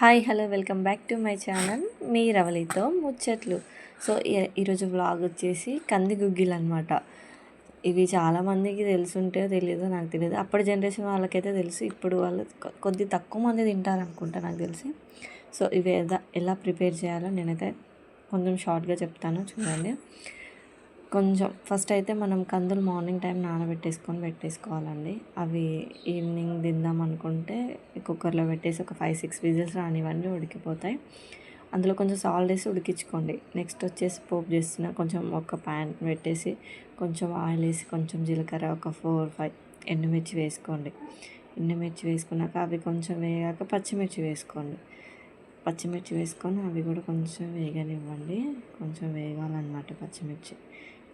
Hi hello welcome back to my channel. మీ రవలితో ముచ్చట్లు. So ఈ- ఈరోజు వ్లాగ్ వచ్చేసి కంది గుగ్గిలు అనమాట ఇవి చాలామందికి తెలుసుంటే తెలియదో నాకు తెలియదు. అప్పటి జనరేషన్ వాళ్ళకైతే తెలుసు. ఇప్పుడు వాళ్ళు కొద్ది తక్కువ మంది తింటారు అనుకుంటా నాకు తెలిసి. సో ఇవి ఎలా ఎలా ప్రిపేర్ చేయాలో నేనైతే కొంచెం షార్ట్గా చెప్తాను. చూడండి. కొంచెం ఫస్ట్ అయితే మనం కందులు మార్నింగ్ టైం నానబెట్టేసుకొని పెట్టేసుకోవాలండి. అవి ఈవినింగ్ తిందాం అనుకుంటే కుక్కర్లో పెట్టేసి ఒక ఫైవ్ సిక్స్ విజిల్స్ రానివ్వండి ఉడికిపోతాయి. అందులో కొంచెం సాల్ట్ వేసి ఉడికించుకోండి. నెక్స్ట్ వచ్చేసి పోపు చేస్తున్న కొంచెం ఒక ప్యాన్ పెట్టేసి కొంచెం ఆయిల్ వేసి కొంచెం జీలకర్ర ఒక ఫోర్ ఫైవ్ ఎండుమిర్చి వేసుకోండి. ఎండుమిర్చి వేసుకున్నాక అవి కొంచెం వేగాక పచ్చిమిర్చి వేసుకోండి. పచ్చిమిర్చి వేసుకొని అవి కూడా కొంచెం వేగనివ్వండి. కొంచెం వేగాలన్నమాట పచ్చిమిర్చి.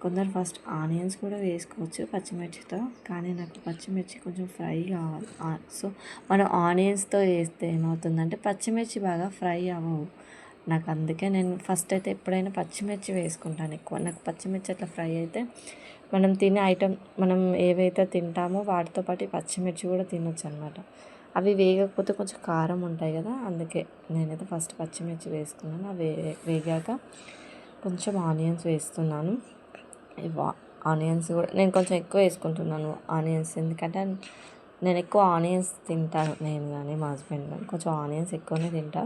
కొందరు ఫస్ట్ ఆనియన్స్ కూడా వేసుకోవచ్చు పచ్చిమిర్చితో కానీ నాకు పచ్చిమిర్చి కొంచెం ఫ్రై కావాలి. సో మనం ఆనియన్స్తో వేస్తే ఏమవుతుందంటే పచ్చిమిర్చి బాగా ఫ్రై అవ్వవు. నాకు అందుకే నేను ఫస్ట్ అయితే ఎప్పుడైనా పచ్చిమిర్చి వేసుకుంటాను ఎక్కువ. నాకు పచ్చిమిర్చి అట్లా ఫ్రై అయితే మనం తినే ఐటమ్ మనం ఏవైతే తింటామో వాటితో పాటు పచ్చిమిర్చి కూడా తినొచ్చు అనమాట అవి వేగకపోతే కొంచెం కారం ఉంటాయి కదా అందుకే నేనైతే ఫస్ట్ పచ్చిమిర్చి వేసుకున్నాను. అవి వే- వేగాక కొంచెం ఆనియన్స్ వేస్తున్నాను. ఆనియన్స్ కూడా. నేను కొంచెం ఎక్కువ వేసుకుంటున్నాను ఆనియన్స్. ఎందుకంటే నేను ఎక్కువ ఆనియన్స్ తింటాను నేను కానీ మా హస్బెండ్ కానీ. కొంచెం ఆనియన్స్ ఎక్కువనే తింటా.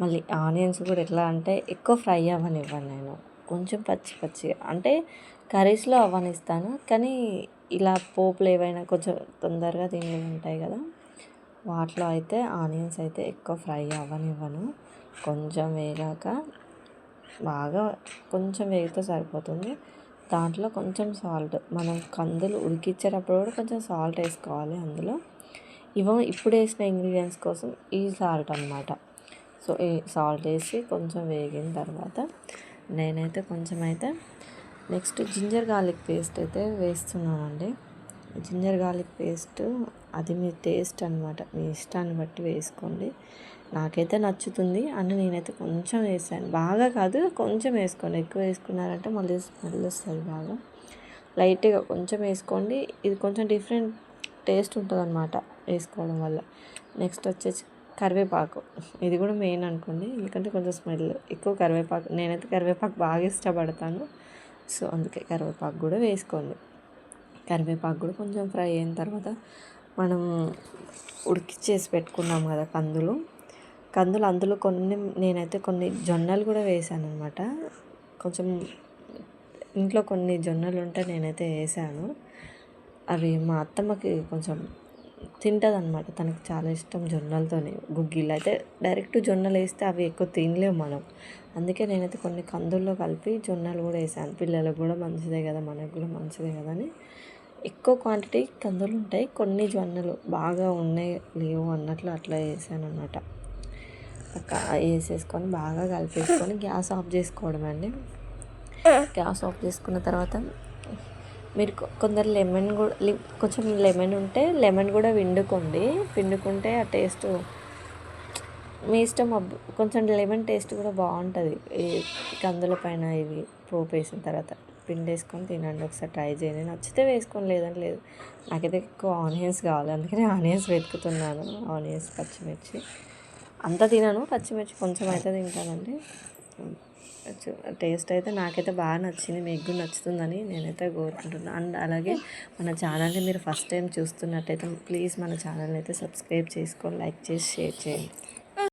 మళ్ళీ ఆనియన్స్ కూడా ఎట్లా అంటే ఎక్కువ ఫ్రై అవ్వనివ్వను నేను. కొంచెం పచ్చి పచ్చి అంటే కర్రీస్లో అవ్వనిస్తాను. కానీ ఇలా పోపులు ఏవైనా కొంచెం తొందరగా తినేవి ఉంటాయి కదా వాటిలో అయితే ఆనియన్స్ అయితే ఎక్కువ ఫ్రై అవ్వనివ్వను. కొంచెం వేగాక బాగా కొంచెం వేగితే సరిపోతుంది. దాంట్లో కొంచెం సాల్ట్. మనం కందులు ఉడికించేటప్పుడు కూడా కొంచెం సాల్ట్ వేసుకోవాలి అందులో. ఇవో ఇప్పుడు వేసిన ఇంగ్రీడియంట్స్ కోసం ఈ సాల్ట్ అనమాట సో ఈ సాల్ట్ వేసి కొంచెం వేగిన తర్వాత నేనైతే కొంచెం అయితే నెక్స్ట్ జింజర్ గార్లిక్ పేస్ట్ అయితే వేస్తున్నానండి. జింజర్ గార్లిక్ పేస్ట్ అది మీ టేస్ట్ అనమాట మీ ఇష్టాన్ని బట్టి వేసుకోండి. నాకైతే నచ్చుతుంది. అని నేనైతే కొంచెం వేసాను. బాగా కాదు కొంచెం వేసుకోండి ఎక్కువ వేసుకున్నారంటే మళ్ళీ స్మెల్ వస్తుంది బాగా. లైట్గా కొంచెం వేసుకోండి. ఇది కొంచెం డిఫరెంట్ టేస్ట్ ఉంటుంది అనమాట వేసుకోవడం వల్ల. నెక్స్ట్ వచ్చేసి కరివేపాకు. ఇది కూడా మెయిన్ అనుకోండి. ఎందుకంటే కొంచెం స్మెల్ ఎక్కువ కరివేపాకు. నేనైతే కరివేపాకు బాగా ఇష్టపడతాను. సో అందుకే కరివేపాకు కూడా వేసుకోండి. కరివేపాకు కూడా కొంచెం ఫ్రై అయిన తర్వాత మనం ఉడికిచ్చేసి పెట్టుకున్నాం కదా కందులు. కందులు అందులో కొన్ని నేనైతే కొన్ని జొన్నలు కూడా వేసాను అనమాట కొంచెం ఇంట్లో కొన్ని జొన్నలు ఉంటే నేనైతే వేసాను. అవి మా అత్తమ్మకి కొంచెం తింటుంది అనమాట తనకి చాలా ఇష్టం జొన్నలతోనే. గుగ్గిళ్ళు అయితే డైరెక్ట్ జొన్నలు వేస్తే అవి ఎక్కువ తినలేము మనం. అందుకే నేనైతే కొన్ని కందుల్లో కలిపి జొన్నలు కూడా వేసాను. పిల్లలకు కూడా మంచిదే కదా మనకు కూడా మంచిదే కదా అని. ఎక్కువ క్వాంటిటీ కందులు ఉంటాయి. కొన్ని జొన్నలు బాగా ఉన్నాయి లేవు అన్నట్లు అట్లా వేసాను అనమాట వేసేసుకొని బాగా కలిపేసుకొని గ్యాస్ ఆఫ్ చేసుకోవడం అండి గ్యాస్ ఆఫ్ చేసుకున్న తర్వాత మీరు కొందరు లెమన్ కూడా కొంచెం లెమన్ ఉంటే లెమన్ కూడా పిండుకోండి. పిండుకుంటే ఆ టేస్ట్ మీ ఇష్టం కొంచెం లెమన్ టేస్ట్ కూడా బాగుంటుంది. ఈ కందుల పైన ఇవి పోపు వేసిన తర్వాత పిండి వేసుకొని తినండి. ఒకసారి ట్రై చేయండి. నచ్చితే వేసుకొని లేదని లేదు. నాకైతే ఎక్కువ ఆనియన్స్ కావాలి. అందుకని ఆనియన్స్ వెతుకుతున్నాను. ఆనియన్స్ పచ్చిమిర్చి. అంత తినను పచ్చిమిర్చి కొంచెం అయితే తింటానండి టేస్ట్ అయితే నాకైతే బాగా నచ్చింది మీకు నచ్చుతుందని నేనైతే కోరుకుంటున్నాను అండ్ అలాగే మన ఛానల్ని మీరు ఫస్ట్ టైం చూస్తున్నట్టయితే ప్లీజ్ మన ఛానల్ని అయితే సబ్స్క్రైబ్ చేసుకొని లైక్ చేసి షేర్ చేయండి.